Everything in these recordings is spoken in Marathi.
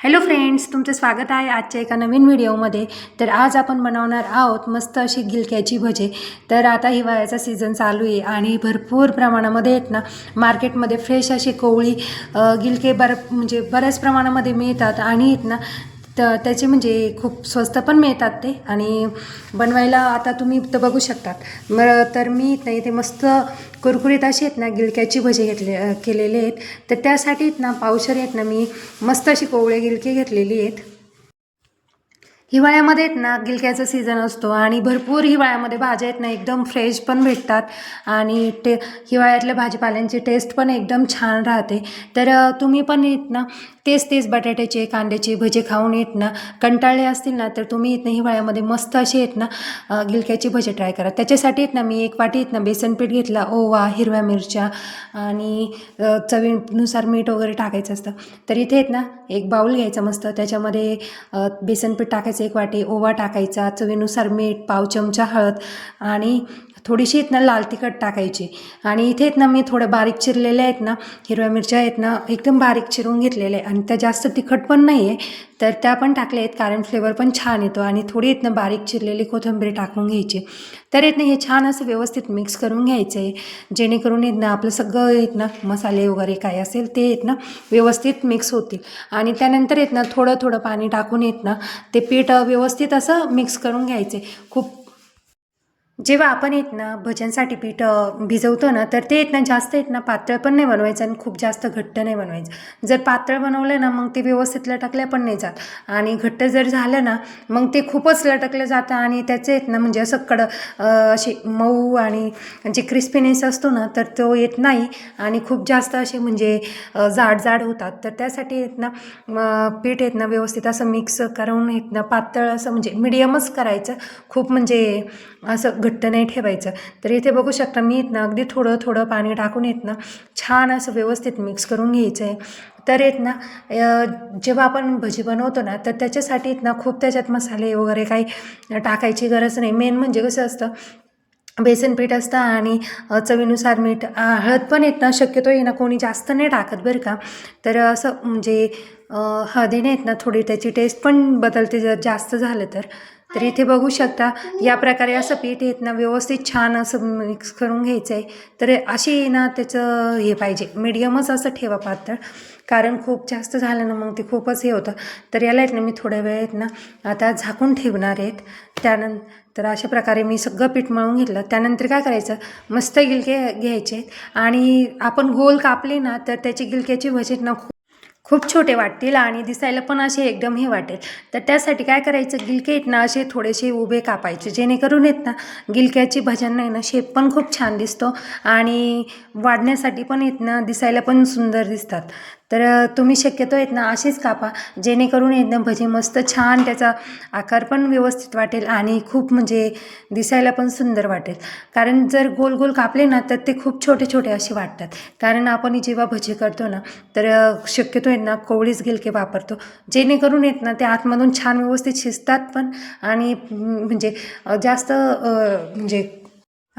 हॅलो फ्रेंड्स तुमचं स्वागत आहे आजच्या एका नवीन व्हिडिओमध्ये. तर आज आपण बनवणार आहोत मस्त अशी गिलक्याची भजे. तर आता हिवाळ्याचा सीझन चालू आहे आणि भरपूर प्रमाणामध्ये आहेत ना मार्केटमध्ये फ्रेश अशी कोवळी गिलके बर म्हणजे बऱ्याच प्रमाणामध्ये मिळतात आणि आहेत ना तर त्याचे म्हणजे खूप स्वस्त पण मिळतात ते. आणि बनवायला आता तुम्ही तर बघू शकतात. मग तर मी नाही इथे मस्त कुरकुरीत अशी आहेत ना गिलक्याची भजे घेतले केलेले आहेत. तर त्यासाठी ना पावशर आहेत ना मी मस्त अशी कोवळे गिलके घेतलेली आहेत. हिवाळ्यामध्ये आहेत ना गिलक्याचा सीझन असतो आणि भरपूर हिवाळ्यामध्ये भाज्या आहेत ना एकदम फ्रेश पण भेटतात. आणि ते हिवाळ्यातल्या भाजीपाल्यांची टेस्ट पण एकदम छान राहते. तर तुम्ही पण येत ना तेच तेच बटाट्याचे कांद्याचे भजे खाऊन येत ना कंटाळले असतील ना तर तुम्ही येत ना हिवाळ्यामध्ये मस्त असे आहेत ना गिलक्याची भजे ट्राय करा. त्याच्यासाठी आहेत ना मी एक वाटी येत ना बेसन पीठ घेतला ओवा हिरव्या मिरच्या आणि चवीनुसार मीठ वगैरे टाकायचं असतं. तर इथे आहेत ना एक बाऊल घ्यायचा मस्त त्याच्यामध्ये बेसनपीठ बेसन पीठ टाकायचं एक वाटी ओवा टाकायचा चवीनुसार मीठ पाव चमचा हळद आणि थोडीशी आहेत ना लाल तिखट टाकायची. आणि इथे आहेत ना मी थोडं बारीक चिरलेल्या आहेत ना हिरव्या मिरच्या आहेत ना एकदम बारीक चिरून घेतलेल्या आहे आणि त्या जास्त तिखट पण नाही आहे तर त्या पण टाकल्या आहेत कारण फ्लेवर पण छान येतो. आणि थोडी आहेत ना बारीक चिरलेली कोथिंबीर टाकून घ्यायची. तर आहेत ना हे छान असं व्यवस्थित मिक्स करून घ्यायचं आहे जेणेकरून आहेत ना आपलं सगळं येत ना मसाले वगैरे काय असेल ते येत ना व्यवस्थित मिक्स होतील. आणि त्यानंतर येत ना थोडं थोडं पाणी टाकून येत ना ते पीठ व्यवस्थित असं मिक्स करून घ्यायचे खूप जेव्हा आपण येत ना भजनसाठी पीठ भिजवतो ना तर ते येत ना जास्त येत ना पातळ पण नाही बनवायचं आणि खूप जास्त घट्ट नाही बनवायचं. जर पातळ बनवलं ना मग ते व्यवस्थित लटकल्या पण नाही जात. आणि घट्ट जर झालं ना मग ते खूपच लटकलं जातं आणि त्याचं येत ना म्हणजे असं कड असे मऊ आणि जे क्रिस्पीनेस असतो ना तर तो येत नाही. आणि खूप जास्त असे म्हणजे जाड जाड होतात. तर त्यासाठी येत ना पीठ येत ना व्यवस्थित असं मिक्स करून येत ना पातळ असं म्हणजे मिडियमच करायचं. खूप म्हणजे असं घट्ट नाही ठेवायचं. तर इथे बघू शकता मी इथनं अगदी थोडं थोडं पाणी टाकून येत ना छान असं व्यवस्थित मिक्स करून घ्यायचं आहे तर येत ना जेव्हा आपण भजी बनवतो ना तर त्याच्यासाठी इथनं खूप त्याच्यात मसाले वगैरे काही टाकायची गरज नाही. मेन म्हणजे कसं असतं बेसन पीठ असतं आणि चवीनुसार मीठ हळद पण येत ना शक्यतो आहे ना कोणी जास्त नाही टाकत बरं का. तर असं म्हणजे हळदीने येत ना थोडी त्याची टेस्ट पण बदलते जर जास्त झालं तर. तर इथे बघू शकता या प्रकारे असं पीठ येत ना व्यवस्थित छान असं मिक्स करून घ्यायचं आहे तर अशी ना त्याचं हे पाहिजे. मीडियमच असं ठेवा पातळ. कारण खूप जास्त झालं ना मग ते खूपच हे होतं. तर याला आहेत ना मी थोड्या वेळ आहेत ना आता झाकून ठेवणार आहेत. त्यानंतर अशा प्रकारे मी सगळं पीठ मळून घेतलं. त्यानंतर काय करायचं? मस्त गिलके घ्यायचे आणि आपण गोल कापले ना तर त्याची गिलक्याची भजी ना खूप छोटे वाटतील आणि दिसायला पण असे एकदम हे वाटेल. तर त्यासाठी काय करायचं? गिलके आहेत ना असे थोडेसे उभे कापायचे. जेणेकरून आहेत ना गिलक्याची भजन आहे ना शेप पण खूप छान दिसतो आणि वाढण्यासाठी पण आहेत ना दिसायला पण सुंदर दिसतात. तर तुम्ही शक्यतो आहेत ना असेच कापा. जेणेकरून आहेत ना भजी मस्त छान त्याचा आकार पण व्यवस्थित वाटेल आणि खूप म्हणजे दिसायला पण सुंदर वाटेल. कारण जर गोल गोल कापले ना तर ते खूप छोटे छोटे असे वाटतात. कारण आपण जेव्हा भजी करतो ना तर शक्यतो आहेत ना कोवळीच गिलके वापरतो. जेणेकरून आहेत ना ते आतमधून छान व्यवस्थित शिजतात पण आणि म्हणजे जास्त म्हणजे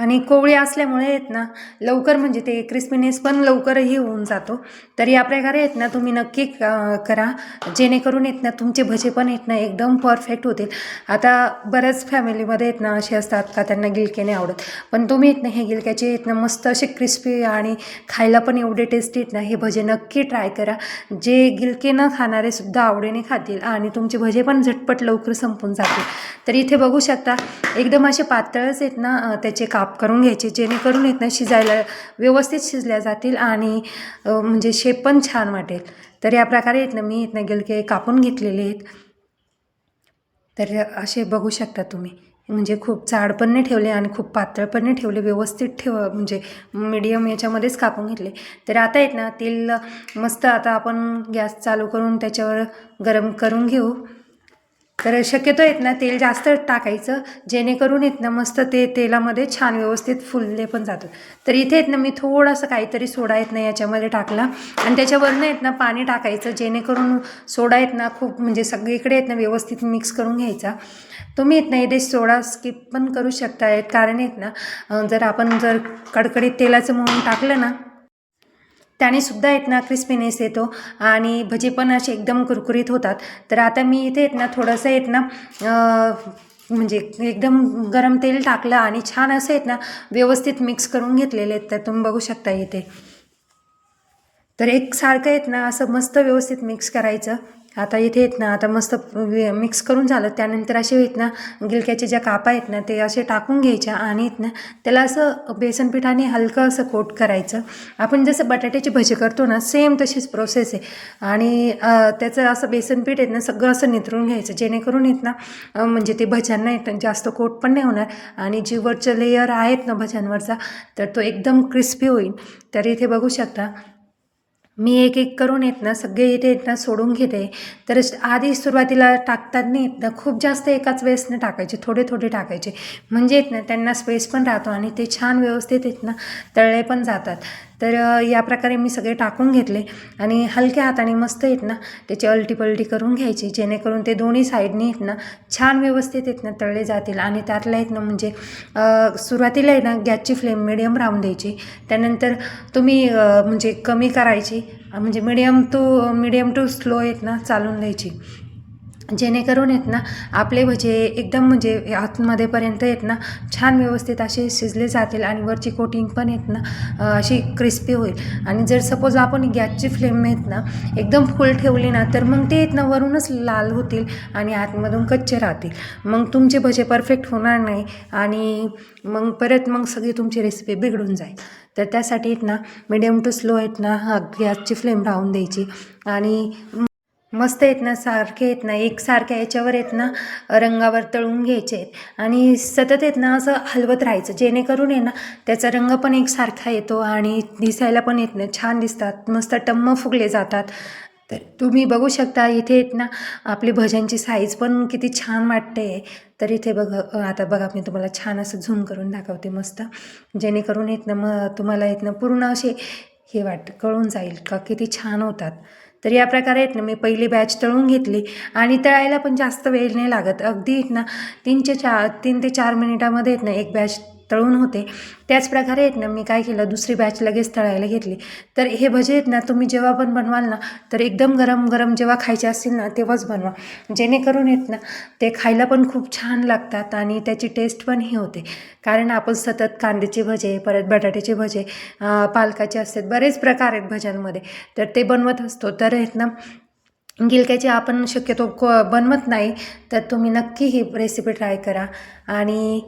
आणि कोवळी असल्यामुळे आहेत ना लवकर म्हणजे ते क्रिस्पीनेस पण लवकरही होऊन जातो. तर या प्रकारे आहेत ना तुम्ही नक्की करा. जेणेकरून आहेत ना तुमचे भजे पण आहेत ना एकदम परफेक्ट होतील. आता बऱ्याच फॅमिलीमध्ये आहेत ना असे असतात का त्यांना गिलके नाही आवडत. पण तुम्ही आहेत ना हे गिलक्याचे आहेत ना मस्त असे क्रिस्पी आणि खायला पण एवढे टेस्टी आहेत ना हे भजे नक्की ट्राय करा. जे गिलके न खाणारे सुद्धा आवडीने खातील आणि तुमचे भजे पण झटपट लवकर संपून जातील. तर इथे बघू शकता एकदम असे पातळच आहेत ना त्याचे काप करून घ्यायचे जेणेकरून इथनं ना शिजायला व्यवस्थित शिजल्या जातील आणि म्हणजे शेप पण छान वाटेल. तर या प्रकारे आहेत ना मी इथनं ना गिलके कापून घेतलेले आहेत. तर असे बघू शकता तुम्ही. म्हणजे खूप जाड पण नाही ठेवले आणि खूप पातळ पण नाही ठेवले व्यवस्थित ठेव म्हणजे मीडियम याच्यामध्येच कापून घेतले. तर आता आहेत ना तेल मस्त आता आपण गॅस चालू करून त्याच्यावर गरम करून घेऊ. तर शक्यतो आहेत ना तेल जास्त टाकायचं जेणेकरून येत ना मस्त ते तेलामध्ये छान व्यवस्थित फुलले पण जातात तर इथे येत ना मी थोडंसं काहीतरी सोडा येत ना याच्यामध्ये टाकला. आणि त्याच्यावरनं येत ना पाणी टाकायचं जेणेकरून सोडा आहेत ना खूप म्हणजे सगळीकडे आहेत ना व्यवस्थित मिक्स करून घ्यायचा. तुम्ही येत नाही इथे सोडा स्किप पण करू शकता कारण आहेत ना जर आपण जर कडकडीत तेलाचं म्हणून टाकलं ना त्याने सुद्धा आहेत ना क्रिस्पीनेस येतो आणि भजी पण असे एकदम कुरकुरीत होतात. तर आता मी इथे आहेत ना थोडंसं आहेत ना म्हणजे एकदम गरम तेल टाकलं आणि छान असं आहेत ना व्यवस्थित मिक्स करून घेतलेले आहेत. तर तुम्ही बघू शकता इथे. तर एक सारखं आहेत ना असं मस्त व्यवस्थित मिक्स करायचं. आता इथे आहेत ना आता मस्त मिक्स करून झालं. त्यानंतर असे आहेत ना गिलक्याचे ज्या कापा आहेत ना ते असे टाकून घ्यायच्या आणि आहेत ना त्याला असं बेसनपिठाने हलकं असं कोट करायचं. आपण जसं बटाट्याची भजी करतो ना सेम तशीच प्रोसेस आहे. आणि त्याचं असं बेसनपीठ आहेत ना सगळं असं नितरून घ्यायचं. जेणेकरून आहेत ना म्हणजे ते भज्यांना येत जास्त कोट पण नाही होणार. आणि जी वरचं लेयर आहेत ना भज्यांवरचा तर तो एकदम क्रिस्पी होईल. तर इथे बघू शकता मी एक एक करून येत ना सगळे इथे येत ना सोडून घेते. तर आधी सुरुवातीला टाकतात येत ना खूप जास्त एकाच वेळेसनं टाकायचे थोडे थोडे टाकायचे. म्हणजे येत ना त्यांना स्पेस पण राहतो आणि ते छान व्यवस्थित येत ना तळले पण जातात. तर या प्रकारे मी सगळे टाकून घेतले आणि हलक्या हाताने मस्त येत ना त्याची अलटी पलटी करून घ्यायची जेणेकरून ते दोन्ही साईडने येत ना छान व्यवस्थित येत ना तळले जातील. आणि त्यातल्या येत ना म्हणजे सुरुवातीला आहे ना गॅसची फ्लेम मिडियम राहून द्यायची. त्यानंतर तुम्ही म्हणजे कमी करायची म्हणजे medium to medium to slow येत ना चालून द्यायची. जेणेकरून येत ना आपले भजे एकदम म्हणजे आतमध्येपर्यंत येत ना छान व्यवस्थित असे शिजले जातील आणि वरची कोटिंग पण येत ना अशी क्रिस्पी होईल. आणि जर सपोज आपण गॅसची फ्लेम येत ना एकदम फुल ठेवली ना तर मग ते येत ना वरूनच लाल होतील आणि आतमधून कच्चे राहतील. मग तुमचे भजे परफेक्ट होणार नाही आणि मग परत मग सगळी तुमची रेसिपी बिघडून जाईल. तर त्यासाठी येत ना मिडियम टू स्लो आहेत ना हा गॅसची फ्लेम राहून द्यायची आणि मस्त आहेत ना सारखे आहेत ना एकसारख्या याच्यावर आहेत ना रंगावर तळून घ्यायचे आहेत. आणि सतत आहेत ना असं हलवत राहायचं. जेणेकरून आहे ना त्याचा रंग पण एकसारखा येतो आणि दिसायला पण येत ना छान दिसतात. मस्त टम्म फुगले जातात. तर तुम्ही बघू शकता इथे आहेत ना आपली भजनची साईज पण किती छान वाटते. तर इथे बघ आता बघा मी तुम्हाला छान असं झूम करून दाखवते मस्त. जेणेकरून येत ना मग तुम्हाला येत ना पूर्ण असे हे वाट कळून जाईल का? किती छान होतात. तर या प्रकारे आहेत ना मी पहिली बॅच तळून घेतली. आणि तळायला पण जास्त वेळ नाही लागत. अगदी आहेत ना तीनचे चार तीन ते चार मिनिटामध्ये आहेत ना एक बॅच तळून होते. त्याच प्रकारे आहेत ना मी काय केलं दुसरी बॅच लगेच तळायला घेतली. तर हे भजे आहेत ना तुम्ही जेव्हा पण बनवाल ना तर एकदम गरम गरम जेव्हा खायचे असतील ना तेव्हाच बनवा. जेणेकरून आहेत ना ते खायला पण खूप छान लागतात आणि त्याची टेस्ट पण ही होते. कारण आपण सतत कांद्याचे भजे परत बटाट्याचे भजे पालकाचे असतात बरेच प्रकार आहेत भज्यांमध्ये. तर ते बनवत असतो. तर आहेत ना गिलक्याची आपण शक्यतो क बनवत नाही तर तुम्ही नक्की ही रेसिपी ट्राय करा. आणि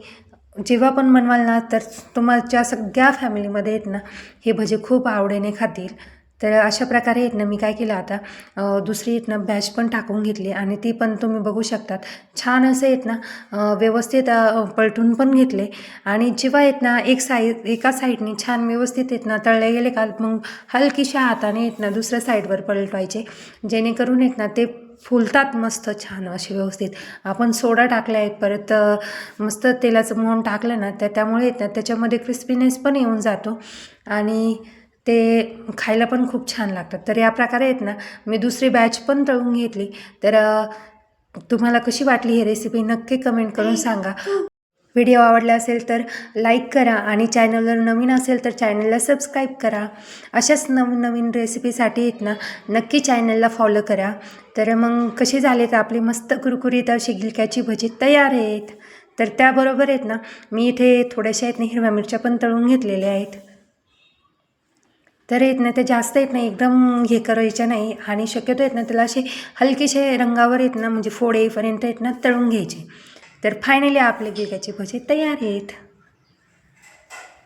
जेव्हा पण बनवाल ना तर तुमच्या सगळ्या फॅमिलीमध्ये आहेत ना हे भजे खूप आवडीने खातील. तर अशा प्रकारे आहेत ना मी काय केलं आता दुसरी आहेत ना बॅच पण टाकून घेतली आणि ती पण तुम्ही बघू शकतात. छान असं आहेत ना व्यवस्थित पलटून पण घेतले. आणि जेव्हा आहेत ना एक साईड एका साईडने छान व्यवस्थित आहेत ना तळले गेले का मग हलकीशा हाताने आहेत ना दुसऱ्या साईडवर पलटवायचे. जेणेकरून आहेत ना ते फुलतात मस्त छान असे व्यवस्थित. आपण सोडा टाकला आहे परत मस्त तेलाचं मोहन टाकलं ना तर त्यामुळे येत ना त्याच्यामध्ये क्रिस्पीनेस पण येऊन जातो. आणि ते खायला पण खूप छान लागतात. तर या प्रकारे आहेत ना मी दुसरी बॅच पण तळून घेतली. तर तुम्हाला कशी वाटली ही रेसिपी नक्की कमेंट करून सांगा. व्हिडिओ आवडला असेल तर लाईक करा आणि चॅनलवर नवीन असेल तर चॅनलला सबस्क्राईब करा. अशाच नवनवीन रेसिपीसाठी आहेत ना नक्की चॅनलला फॉलो करा. तर मग कशी झाले तर आपली मस्त कुरकुरीत अशी गिलक्याची भजी तयार आहेत. तर त्याबरोबर आहेत ना मी इथे थोड्याशा आहेत ना हिरव्या मिरच्या पण तळून घेतलेल्या आहेत. तर येत ना ते जास्त येत नाही एकदम हे करायच्या नाही आणि शक्यतो येत ना त्याला असे हलकेसे रंगावर येत ना म्हणजे फोड येईपर्यंत येत ना तळून घ्यायचे. तर फायनली आपले गिलक्याची भजे तयार आहेत.